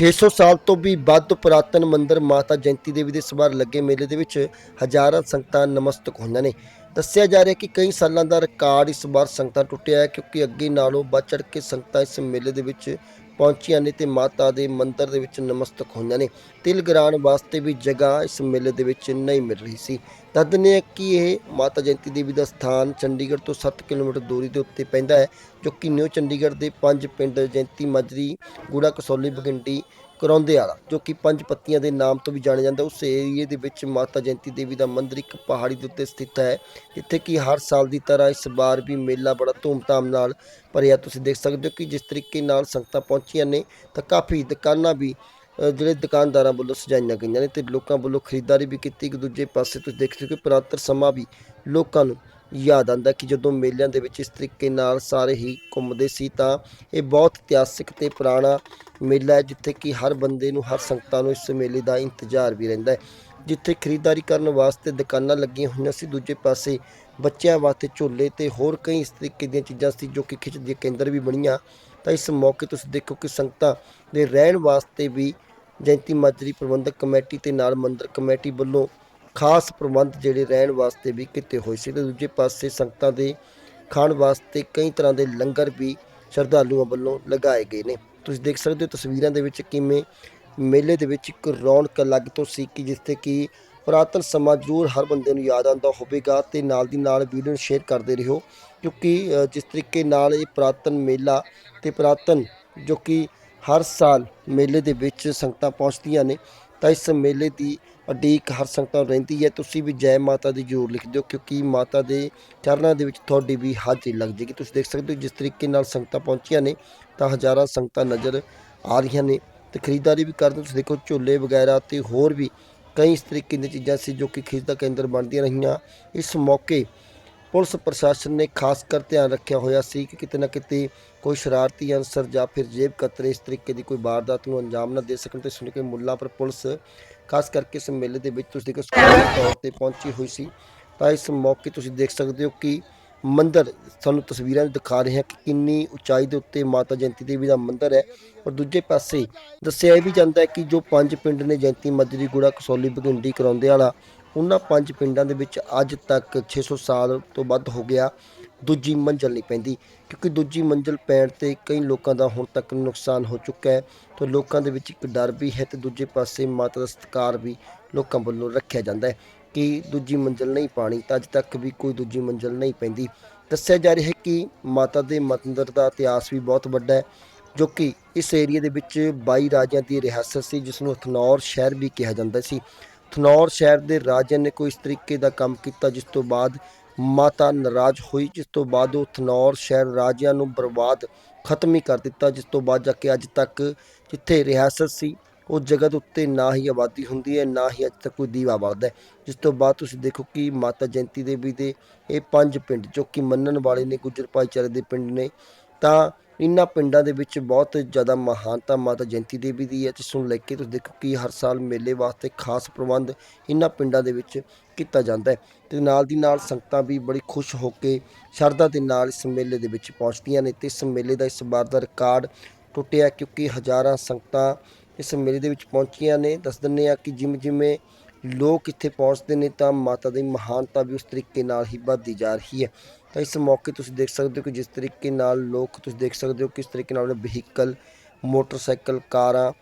600 ਸਾਲ ਤੋਂ ਵੀ ਵੱਧ ਪੁਰਾਤਨ ਮੰਦਿਰ ਮਾਤਾ ਜੈਂਤੀ ਦੇਵੀ ਦੇ ਸਵਾਰ ਲੱਗੇ ਮੇਲੇ ਦੇ ਵਿੱਚ ਹਜ਼ਾਰਾਂ ਸੰਗਤਾਂ ਨਮਸਤਕ ਹੋਈਆਂ ਨੇ। ਦੱਸਿਆ ਜਾ ਰਿਹਾ ਕਿ ਕਈ ਸਾਲਾਂ ਦਾ ਰਿਕਾਰਡ ਇਸ ਵਾਰ ਸੰਗਤਾਂ ਟੁੱਟਿਆ ਹੈ ਕਿਉਂਕਿ ਅੱਗੇ ਨਾਲੋਂ ਵੱਧ ਚੜ੍ਹ ਕੇ ਸੰਗਤਾਂ ਇਸ ਮੇਲੇ ਦੇ ਵਿੱਚ ਪਹੁੰਚੀਆਂ ਨੇ ਤੇ ਮਾਤਾ ਦੇ ਮੰਦਿਰ ਦੇ ਵਿੱਚ ਨਮਸਤਕ ਹੋਈਆਂ ਨੇ। ਤਿਲ ਗਰਾਣ ਵਾਸਤੇ ਵੀ ਜਗ੍ਹਾ ਇਸ ਮੇਲੇ ਦੇ ਵਿੱਚ ਨਹੀਂ ਮਿਲ ਰਹੀ ਸੀ। ਦੱਸ ਦਿੰਦੇ ਹਾਂ ਕਿ ਇਹ ਮਾਤਾ ਜੈਂਤੀ ਦੇਵੀ ਦਾ ਸਥਾਨ ਚੰਡੀਗੜ੍ਹ ਤੋਂ 7 ਕਿਲੋਮੀਟਰ ਦੂਰੀ ਦੇ ਉੱਤੇ ਪੈਂਦਾ ਹੈ, ਜੋ ਕਿ ਨਿਊ ਚੰਡੀਗੜ੍ਹ ਦੇ ਪੰਜ ਪਿੰਡ ਜੈਂਤੀ ਮਾਜਰੀ, ਗੂੜਾ ਕਸੌਲੀ ਬਗਿੰਡੀ ਕਰੌਂਦੇ ਵਾਲਾ ਜੋ ਕਿ ਪੰਜ ਪੱਤੀਆਂ ਦੇ ਨਾਮ ਤੋਂ ਵੀ ਜਾਣਿਆ ਜਾਂਦਾ। ਉਸ ਏਰੀਏ ਦੇ ਵਿੱਚ ਮਾਤਾ ਜੈਂਤੀ ਦੇਵੀ ਦਾ ਮੰਦਿਰ ਇੱਕ ਪਹਾੜੀ ਦੇ ਉੱਤੇ ਸਥਿਤ ਹੈ, ਜਿੱਥੇ ਕਿ ਹਰ ਸਾਲ ਦੀ ਤਰ੍ਹਾਂ ਇਸ ਵਾਰ ਵੀ ਮੇਲਾ ਬੜਾ ਧੂਮਧਾਮ ਨਾਲ ਭਰਿਆ। ਤੁਸੀਂ ਦੇਖ ਸਕਦੇ ਹੋ ਕਿ ਜਿਸ ਤਰੀਕੇ ਨਾਲ ਸੰਗਤਾਂ ਪਹੁੰਚੀਆਂ ਨੇ, ਤਾਂ ਕਾਫੀ ਦੁਕਾਨਾਂ ਵੀ ਜਿਹੜੇ ਦੁਕਾਨਦਾਰਾਂ ਵੱਲੋਂ ਸਜਾਈਆਂ ਗਈਆਂ ਨੇ ਤੇ ਲੋਕਾਂ ਵੱਲੋਂ ਖਰੀਦਦਾਰੀ ਵੀ ਕੀਤੀ, ਇੱਕ ਦੂਜੇ ਪਾਸੇ ਤੁਸੀਂ ਦੇਖ ਸਕਦੇ ਹੋ ਕਿ ਪੁਰਾਤਨ ਸਮਾਂ ਵੀ ਲੋਕਾਂ ਨੂੰ ਯਾਦ ਆਉਂਦਾ ਕਿ ਜਦੋਂ ਮੇਲਿਆਂ ਦੇ ਵਿੱਚ ਇਸ ਤਰੀਕੇ ਨਾਲ ਸਾਰੇ ਹੀ ਘੁੰਮਦੇ ਸੀ ਤਾਂ ਇਹ ਬਹੁਤ ਇਤਿਹਾਸਿਕ ਤੇ ਪੁਰਾਣਾ ਮੇਲਾ ਹੈ, ਜਿੱਥੇ ਕਿ ਹਰ ਬੰਦੇ ਨੂੰ, ਹਰ ਸੰਗਤਾਂ ਨੂੰ ਇਸ ਮੇਲੇ ਦਾ ਇੰਤਜ਼ਾਰ ਵੀ ਰਹਿੰਦਾ ਹੈ। ਜਿੱਥੇ ਖਰੀਦਦਾਰੀ ਕਰਨ ਵਾਸਤੇ ਦੁਕਾਨਾਂ ਲੱਗੀਆਂ ਹੋਈਆਂ ਸੀ, ਦੂਜੇ ਪਾਸੇ ਬੱਚਿਆਂ ਵਾਸਤੇ ਝੋਲੇ ਤੇ ਹੋਰ ਕਈ ਇਸ ਤਰੀਕੇ ਦੀਆਂ ਚੀਜ਼ਾਂ ਸੀ ਜੋ ਕਿ ਖਿੱਚ ਦੇ ਕੇਂਦਰ ਵੀ ਬਣੀਆਂ ਤਾਂ ਇਸ ਮੌਕੇ ਤੁਸੀਂ ਦੇਖੋ ਕਿ ਸੰਗਤਾਂ ਦੇ ਰਹਿਣ ਵਾਸਤੇ ਵੀ ਜੈਂਤੀ ਮਾਜਰੀ ਪ੍ਰਬੰਧਕ ਕਮੇਟੀ ਤੇ ਨਾਲ ਮੰਦਰ ਕਮੇਟੀ ਵੱਲੋਂ ਖਾਸ ਪ੍ਰਬੰਧ ਜਿਹੜੇ ਰਹਿਣ ਵਾਸਤੇ ਵੀ ਕੀਤੇ ਹੋਏ ਸੀ ਤੇ ਦੂਜੇ ਪਾਸੇ ਸੰਗਤਾਂ ਦੇ ਖਾਣ ਵਾਸਤੇ ਕਈ ਤਰ੍ਹਾਂ ਦੇ ਲੰਗਰ ਵੀ ਸ਼ਰਧਾਲੂਆਂ ਵੱਲੋਂ ਲਗਾਏ ਗਏ ਨੇ। ਤੁਸੀਂ ਦੇਖ ਸਕਦੇ ਹੋ ਤਸਵੀਰਾਂ ਦੇ ਵਿੱਚ ਕਿਵੇਂ ਮੇਲੇ ਦੇ ਵਿੱਚ ਇੱਕ ਰੌਣਕ ਅਲੱਗ ਤੋਂ ਸੀ ਕਿ ਜਿੱਥੇ ਕਿ ਪੁਰਾਤਨ ਸਮਾਂ ਜ਼ਰੂਰ ਹਰ ਬੰਦੇ ਨੂੰ ਯਾਦ ਆਉਂਦਾ ਹੋਵੇਗਾ ਤੇ ਨਾਲ ਦੀ ਨਾਲ ਵੀਡੀਓ ਨੂੰ ਸ਼ੇਅਰ ਕਰਦੇ ਰਹੋ, ਕਿਉਂਕਿ ਜਿਸ ਤਰੀਕੇ ਨਾਲ ਇਹ ਪੁਰਾਤਨ ਮੇਲਾ ਤੇ ਪੁਰਾਤਨ ਜੋ ਕਿ ਹਰ ਸਾਲ ਮੇਲੇ ਦੇ ਵਿੱਚ ਸੰਗਤਾਂ ਪਹੁੰਚਦੀਆਂ ਨੇ, ਤਾਂ ਇਸ ਮੇਲੇ ਦੀ ਉਡੀਕ ਹਰ ਸੰਗਤਾਂ ਨੂੰ ਰਹਿੰਦੀ ਹੈ ਤੁਸੀਂ ਵੀ ਜੈ ਮਾਤਾ ਦੀ ਜ਼ਰੂਰ ਲਿਖ ਦਿਓ, ਕਿਉਂਕਿ ਮਾਤਾ ਦੇ ਚਰਨਾਂ ਦੇ ਵਿੱਚ ਤੁਹਾਡੀ ਵੀ ਹਾਜ਼ਰੀ ਲੱਗ ਜਾਏਗੀ ਤੁਸੀਂ ਦੇਖ ਸਕਦੇ ਹੋ ਜਿਸ ਤਰੀਕੇ ਨਾਲ ਸੰਗਤਾਂ ਪਹੁੰਚੀਆਂ ਨੇ, ਤਾਂ ਹਜ਼ਾਰਾਂ ਸੰਗਤਾਂ ਨਜ਼ਰ ਆ ਰਹੀਆਂ ਨੇ ਤੇ ਖਰੀਦਦਾਰੀ ਵੀ ਕਰਦੇ ਹੋ। ਤੁਸੀਂ ਦੇਖੋ ਝੋਲੇ ਵਗੈਰਾ ਤੇ ਹੋਰ ਵੀ ਕਈ ਇਸ ਤਰੀਕੇ ਦੀਆਂ ਚੀਜ਼ਾਂ ਸੀ ਜੋ ਕਿ ਖਰੀਦ ਦਾ ਕੇਂਦਰ ਬਣਦੀਆਂ ਰਹੀਆਂ। ਇਸ ਮੌਕੇ ਪੁਲਿਸ ਪ੍ਰਸ਼ਾਸਨ ਨੇ ਖਾਸ ਕਰ ਧਿਆਨ ਰੱਖਿਆ ਹੋਇਆ ਸੀ ਕਿ ਕਿਤੇ ਨਾ ਕਿਤੇ ਕੋਈ ਸ਼ਰਾਰਤੀ ਅਨਸਰ ਜਾਂ ਫਿਰ ਜੇਬ ਕਤਰੇ ਇਸ ਤਰੀਕੇ ਦੀ ਕੋਈ ਵਾਰਦਾਤ ਨੂੰ ਅੰਜਾਮ ਨਾ ਦੇ ਸਕਣ ਤੇ ਸੁਣ ਕੇ ਮੁੱਲਾਂ ਪਰ ਪੁਲਿਸ ਖਾਸ ਕਰਕੇ ਇਸ ਮੇਲੇ ਦੇ ਵਿੱਚ ਤੁਸੀਂ ਦੇਖੋ ਸਕੂਲੀ ਤੌਰ ਤੇ ਪਹੁੰਚੀ ਹੋਈ ਸੀ। ਤਾਂ ਇਸ ਮੌਕੇ ਤੁਸੀਂ ਦੇਖ ਸਕਦੇ ਹੋ ਕਿ ਮੰਦਿਰ। ਤੁਹਾਨੂੰ ਤਸਵੀਰਾਂ ਵਿੱਚ ਦਿਖਾ ਰਹੇ ਹਾਂ ਕਿ ਕਿੰਨੀ ਉਚਾਈ ਦੇ ਉੱਤੇ ਮਾਤਾ ਜੈਂਤੀ ਦੇਵੀ ਦਾ ਮੰਦਿਰ ਹੈ ਔਰ ਦੂਜੇ ਪਾਸੇ ਦੱਸਿਆ ਇਹ ਵੀ ਜਾਂਦਾ ਹੈ ਕਿ ਜੋ ਪੰਜ ਪਿੰਡ ਨੇ ਜੈਂਤੀ ਮੱਜਰੀ ਗੁੜਾ ਕਸੌਲੀ ਬਗਿੰਡੀ ਕਰਾਉਂਦੇ ਵਾਲਾ ਉਹਨਾਂ ਪੰਜ ਪਿੰਡਾਂ ਦੇ ਵਿੱਚ ਅੱਜ ਤੱਕ 600 ਸਾਲ ਤੋਂ ਵੱਧ ਹੋ ਗਿਆ, ਦੂਜੀ ਮੰਜ਼ਲ ਨਹੀਂ ਪੈਂਦੀ। ਕਿਉਂਕਿ ਦੂਜੀ ਮੰਜ਼ਲ ਪੈਣ ਤੇ ਕਈ ਲੋਕਾਂ ਦਾ ਹੁਣ ਤੱਕ ਨੁਕਸਾਨ ਹੋ ਚੁੱਕਾ ਹੈ, ਤੇ ਲੋਕਾਂ ਦੇ ਵਿੱਚ ਇੱਕ ਡਰ ਵੀ ਹੈ ਤੇ ਦੂਜੇ ਪਾਸੇ ਮਾਤਾ ਦਾ ਸਤਿਕਾਰ ਵੀ ਲੋਕਾਂ ਵੱਲੋਂ ਰੱਖਿਆ ਜਾਂਦਾ ਹੈ। ਕਿ ਦੂਜੀ ਮੰਜ਼ਲ ਨਹੀਂ ਪਾਣੀ, ਤਾਂ ਅੱਜ ਤੱਕ ਵੀ ਕੋਈ ਦੂਜੀ ਮੰਜ਼ਲ ਨਹੀਂ ਪੈਂਦੀ। ਦੱਸਿਆ ਜਾ ਰਿਹਾ ਹੈ ਕਿ ਮਾਤਾ ਦੇ ਮੰਦਰ ਦਾ ਇਤਿਹਾਸ ਵੀ ਬਹੁਤ ਵੱਡਾ ਹੈ, ਜੋ ਕਿ ਇਸ ਏਰੀਆ ਦੇ ਵਿੱਚ 22 ਰਾਜਿਆਂ ਦੀ ਰਿਆਸਤ ਸੀ ਜਿਸ ਨੂੰ ਥਨੌਰ ਸ਼ਹਿਰ ਵੀ ਕਿਹਾ ਜਾਂਦਾ ਸੀ। ਥਨੌਰ ਸ਼ਹਿਰ ਦੇ ਰਾਜਿਆਂ ਨੇ ਕੋਈ ਇਸ ਤਰੀਕੇ ਦਾ ਕੰਮ ਕੀਤਾ, ਜਿਸ ਤੋਂ ਬਾਅਦ ਮਾਤਾ ਨਾਰਾਜ਼ ਹੋਈ, ਜਿਸ ਤੋਂ ਬਾਅਦ ਉਹ ਥਨੌਰ ਸ਼ਹਿਰ ਰਾਜਿਆਂ ਨੂੰ ਬਰਬਾਦ, ਖਤਮ ਹੀ ਕਰ ਦਿੱਤਾ, ਜਿਸ ਤੋਂ ਬਾਅਦ ਜਾ ਕੇ ਅੱਜ ਤੱਕ ਜਿੱਥੇ ਰਿਆਸਤ ਸੀ ਉਸ ਜਗ੍ਹਾ ਦੇ ਉੱਤੇ ਨਾ ਹੀ ਆਬਾਦੀ ਹੁੰਦੀ ਹੈ, ਨਾ ਹੀ ਅੱਜ ਤੱਕ ਕੋਈ ਦੀਵਾ ਬਲਦਾ ਜਿਸ ਤੋਂ ਬਾਅਦ ਤੁਸੀਂ ਦੇਖੋ ਕਿ ਮਾਤਾ ਜੈਂਤੀ ਦੇਵੀ ਦੇ ਇਹ ਪੰਜ ਪਿੰਡ, ਜੋ ਕਿ ਮੰਨਣ ਵਾਲੇ ਨੇ, ਗੁੱਜਰ ਭਾਈਚਾਰੇ ਦੇ ਪਿੰਡ ਨੇ, ਤਾਂ ਇਨ੍ਹਾਂ ਪਿੰਡਾਂ ਦੇ ਵਿੱਚ ਬਹੁਤ ਜ਼ਿਆਦਾ ਮਹਾਨਤਾ ਮਾਤਾ ਜੈਂਤੀ ਦੇਵੀ ਦੀ ਹੈ। ਜਿਸ ਨੂੰ ਲੈ ਕੇ ਤੁਸੀਂ ਦੇਖੋ ਕਿ ਹਰ ਸਾਲ ਮੇਲੇ ਵਾਸਤੇ ਖਾਸ ਪ੍ਰਬੰਧ ਇਨ੍ਹਾਂ ਪਿੰਡਾਂ ਦੇ ਵਿੱਚ ਕੀਤਾ ਜਾਂਦਾ ਹੈ। ਤੇ ਨਾਲ ਦੀ ਨਾਲ ਸੰਗਤਾਂ ਵੀ ਬੜੀ ਖੁਸ਼ ਹੋ ਕੇ ਸ਼ਰਧਾ ਦੇ ਨਾਲ ਇਸ ਮੇਲੇ ਦੇ ਵਿੱਚ ਪਹੁੰਚਦੀਆਂ ਨੇ। ਤੇ ਇਸ ਮੇਲੇ ਦਾ ਇਸ ਵਾਰ ਦਾ ਰਿਕਾਰਡ ਟੁੱਟਿਆ ਕਿਉਂਕਿ ਹਜ਼ਾਰਾਂ ਸੰਗਤਾਂ ਇਸ ਮੇਲੇ ਦੇ ਵਿੱਚ ਪਹੁੰਚੀਆਂ ਨੇ। ਦੱਸ ਦਿੰਦੇ ਆ ਕਿ ਜਿਵੇਂ ਜਿਵੇਂ ਲੋਕ ਇੱਥੇ ਪਹੁੰਚਦੇ ਨੇ, ਤਾਂ ਮਾਤਾ ਦੀ ਮਹਾਨਤਾ ਵੀ ਉਸ ਤਰੀਕੇ ਨਾਲ ਹੀ ਵੱਧਦੀ ਜਾ ਰਹੀ ਹੈ। ਤਾਂ ਇਸ ਮੌਕੇ ਤੁਸੀਂ ਦੇਖ ਸਕਦੇ ਹੋ ਕਿ ਜਿਸ ਤਰੀਕੇ ਨਾਲ ਲੋਕ ਤੁਸੀਂ ਦੇਖ ਸਕਦੇ ਹੋ ਕਿਸ ਤਰੀਕੇ ਨਾਲ ਵਹੀਕਲ ਮੋਟਰਸਾਈਕਲ, ਕਾਰਾਂ,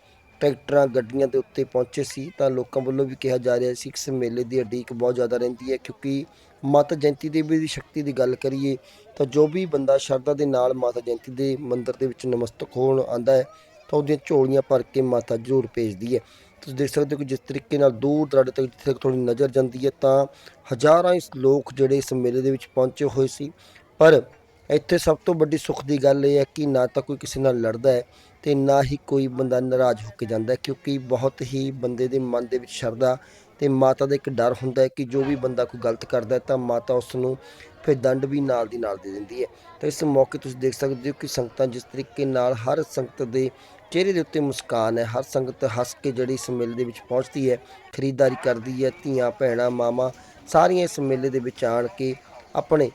ਟਰੈਕਟਰਾਂ, ਗੱਡੀਆਂ ਦੇ ਉੱਤੇ ਪਹੁੰਚੇ ਸੀ। ਤਾਂ ਲੋਕਾਂ ਵੱਲੋਂ ਵੀ ਕਿਹਾ ਜਾ ਰਿਹਾ ਸੀ ਕਿ ਇਸ ਮੇਲੇ ਦੀ ਅਡੀਕ ਬਹੁਤ ਜ਼ਿਆਦਾ ਰਹਿੰਦੀ ਹੈ। ਕਿਉਂਕਿ ਮਾਤਾ ਜੈਂਤੀ ਦੇਵੀ ਦੀ ਸ਼ਕਤੀ ਦੀ ਗੱਲ ਕਰੀਏ, ਤਾਂ ਜੋ ਵੀ ਬੰਦਾ ਸ਼ਰਧਾ ਦੇ ਨਾਲ ਮਾਤਾ ਜੈਂਤੀ ਦੇ ਮੰਦਿਰ ਦੇ ਵਿੱਚ ਨਮਸਤਕ ਹੋਣ ਆਂਦਾ ਹੈ ਤਾਂ ਉਹਦੀਆਂ ਝੋਲੀਆਂ ਭਰ ਕੇ ਮਾਤਾ ਜ਼ਰੂਰ ਭੇਜਦੀ ਹੈ। ਤੁਸੀਂ ਦੇਖ ਸਕਦੇ ਹੋ ਕਿ ਜਿਸ ਤਰੀਕੇ ਨਾਲ ਦੂਰ ਦਰਾਡੇ ਤੱਕ ਜਿੱਥੇ ਤੱਕ ਤੁਹਾਡੀ ਨਜ਼ਰ ਜਾਂਦੀ ਹੈ, ਤਾਂ ਹਜ਼ਾਰਾਂ ਇਸ ਲੋਕ ਜਿਹੜੇ ਇਸ ਮੇਲੇ ਦੇ ਵਿੱਚ ਪਹੁੰਚੇ ਹੋਏ ਸੀ। ਪਰ ਇੱਥੇ ਸਭ ਤੋਂ ਵੱਡੀ ਸੁੱਖ ਦੀ ਗੱਲ ਇਹ ਹੈ ਕਿ ਨਾ ਤਾਂ ਕੋਈ ਕਿਸੇ ਨਾਲ ਲੜਦਾ ਹੈ ਤੇ ਨਾ ਹੀ ਕੋਈ ਬੰਦਾ ਨਾਰਾਜ਼ ਹੋ ਕੇ ਜਾਂਦਾ ਕਿਉਂਕਿ ਬਹੁਤ ਹੀ ਬੰਦੇ ਦੇ ਮਨ ਦੇ ਵਿੱਚ ਸ਼ਰਧਾ ਤੇ ਮਾਤਾ ਦਾ ਇੱਕ ਡਰ ਹੁੰਦਾ ਹੈ ਕਿ ਜੋ ਵੀ ਬੰਦਾ ਕੋਈ ਗਲਤ ਕਰਦਾ ਹੈ ਤਾਂ ਮਾਤਾ ਉਸ ਨੂੰ ਫਿਰ ਦੰਡ ਵੀ ਨਾਲ ਦੀ ਨਾਲ ਦੇ ਦਿੰਦੀ ਹੈ। ਤਾਂ ਇਸ ਮੌਕੇ ਤੁਸੀਂ ਦੇਖ ਸਕਦੇ ਹੋ ਕਿ ਸੰਗਤਾਂ ਜਿਸ ਤਰੀਕੇ ਨਾਲ ਹਰ ਸੰਗਤ ਦੇ ਚਿਹਰੇ ਦੇ ਉੱਤੇ ਮੁਸਕਾਨ ਹੈ, ਹਰ ਸੰਗਤ ਹੱਸ ਕੇ ਜਿਹੜੀ ਇਸ ਮੇਲੇ ਦੇ ਵਿੱਚ ਪਹੁੰਚਦੀ ਹੈ, ਖਰੀਦਦਾਰੀ ਕਰਦੀ ਹੈ, ਧੀਆਂ, ਭੈਣਾਂ, ਮਾਵਾਂ ਸਾਰੀਆਂ ਇਸ ਮੇਲੇ ਦੇ ਵਿੱਚ ਆਣ ਕੇ ਆਪਣੇ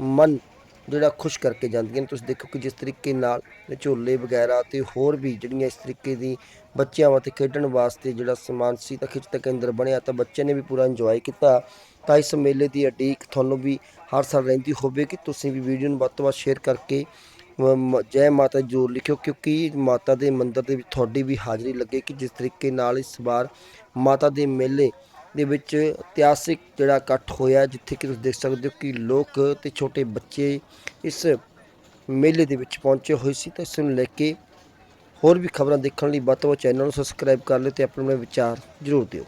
ਮਨ ਜਿਹੜਾ ਖੁਸ਼ ਕਰਕੇ ਜਾਂਦੀਆਂ ਨੇ। ਤੁਸੀਂ ਦੇਖੋ ਕਿ ਜਿਸ ਤਰੀਕੇ ਨਾਲ ਝੋਲੇ ਵਗੈਰਾ ਤੇ ਹੋਰ ਵੀ ਜਿਹੜੀਆਂ ਇਸ ਤਰੀਕੇ ਦੀ ਬੱਚਿਆਂ ਵਾਸਤੇ ਖੇਡਣ ਵਾਸਤੇ ਜਿਹੜਾ ਸਮਾਨ ਸੀ ਤਾਂ ਖਿੱਚ ਦਾ ਕੇਂਦਰ ਬਣਿਆ ਤਾਂ ਬੱਚੇ ਨੇ ਵੀ ਪੂਰਾ ਇੰਜੋਏ ਕੀਤਾ। ਤਾਂ ਇਸ ਮੇਲੇ ਦੀ ਅਡੀਕ ਤੁਹਾਨੂੰ ਵੀ ਹਰ ਸਾਲ ਰਹਿੰਦੀ ਹੋਵੇ ਕਿ ਤੁਸੀਂ ਵੀ ਵੀਡੀਓ ਨੂੰ ਵੱਧ ਤੋਂ ਵੱਧ ਸ਼ੇਅਰ ਕਰਕੇ ਜੈ ਮਾਤਾ ਦੀ ਜ਼ਰੂਰ ਲਿਖਿਓ ਕਿਉਂਕਿ ਮਾਤਾ ਦੇ ਮੰਦਿਰ ਦੇ ਵਿੱਚ ਤੁਹਾਡੀ ਵੀ ਹਾਜ਼ਰੀ ਲੱਗੇ ਕਿ ਜਿਸ ਤਰੀਕੇ ਨਾਲ ਇਸ ਵਾਰ ਮਾਤਾ ਦੇ ਮੇਲੇ ਦੇ ਵਿੱਚ ਇਤਿਹਾਸਿਕ ਜਿਹੜਾ ਇਕੱਠ ਹੋਇਆ ਜਿੱਥੇ ਕਿ ਤੁਸੀਂ ਦੇਖ ਸਕਦੇ ਹੋ ਕਿ ਲੋਕ ਤੇ ਛੋਟੇ ਬੱਚੇ ਇਸ ਮੇਲੇ ਦੇ ਵਿੱਚ ਪਹੁੰਚੇ ਹੋਏ ਸੀ। ਤਾਂ ਇਸ ਨੂੰ ਲੈ ਕੇ ਹੋਰ ਵੀ ਖਬਰਾਂ ਦੇਖਣ ਲਈ ਵੱਧ ਤੋਂ ਵੱਧ ਚੈਨਲ ਨੂੰ ਸਬਸਕ੍ਰਾਈਬ ਕਰ ਲਿਓ ਤੇ ਆਪਣੇ ਆਪਣੇ ਵਿਚਾਰ ਜ਼ਰੂਰ ਦਿਓ।